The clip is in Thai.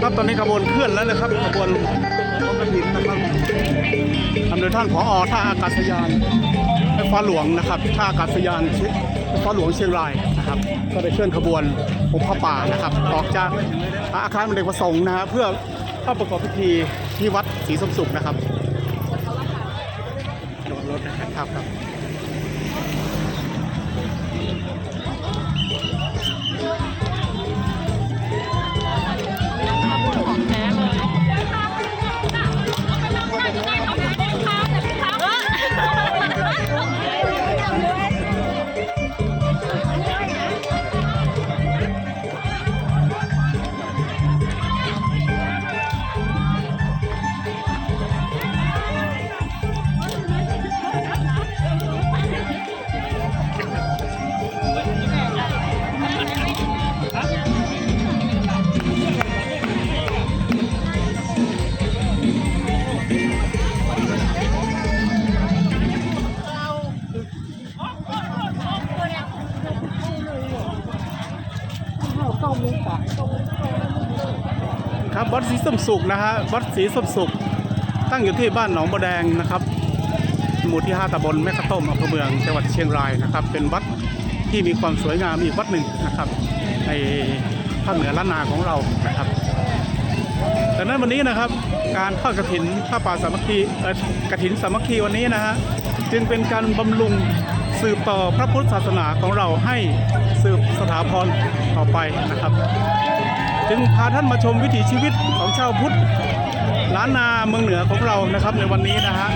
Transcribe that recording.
ครับตอนนี้ขบวนเคลื่อนแล้วนะครับขบวนรถกระถินนะครับนำโดยท่านผอท่าอากาศยานไฟฟ้าหลวงนะครับท่าอากาศยานไฟฟ้าหลวงเชียงรายนะครับ ก็ได้เคลื่อนขบวนองค์พระป่านะครับ ออกจากอาคารอเนกประสงค์นะฮะเพื่อเข้าประกอบพิธีที่วัดศรีสมสุขนะครับโดนรถนะครับครับ ครับวัดศรีสมสุขนะฮะวัดศรีสมสุข ตั้งอยู่ที่บ้านหนองบัวแดงนะครับ หมู่ที่ 5ตำบลแม่กะต้มอำเภอเมืองจังหวัดเชียงรายนะครับ เป็นวัดที่มีความสวยงามอีกวัดหนึ่งนะครับ ในภาคเหนือล้านนาของเรานะครับดังนั้นวันนี้นะครับการทอดกระถินผ้าป่าสามัคคีกระถินสามัคคีวันนี้นะฮะจึงเป็นการบำรุงสืบต่อพระพุทธศาสนาของเราให้สืบาพรต่อไปนะครับ จึงพาท่านมาชมวิถีชีวิตของชาวพุทธล้านนาเมืองเหนือของเรานะครับในวันนี้นะฮะ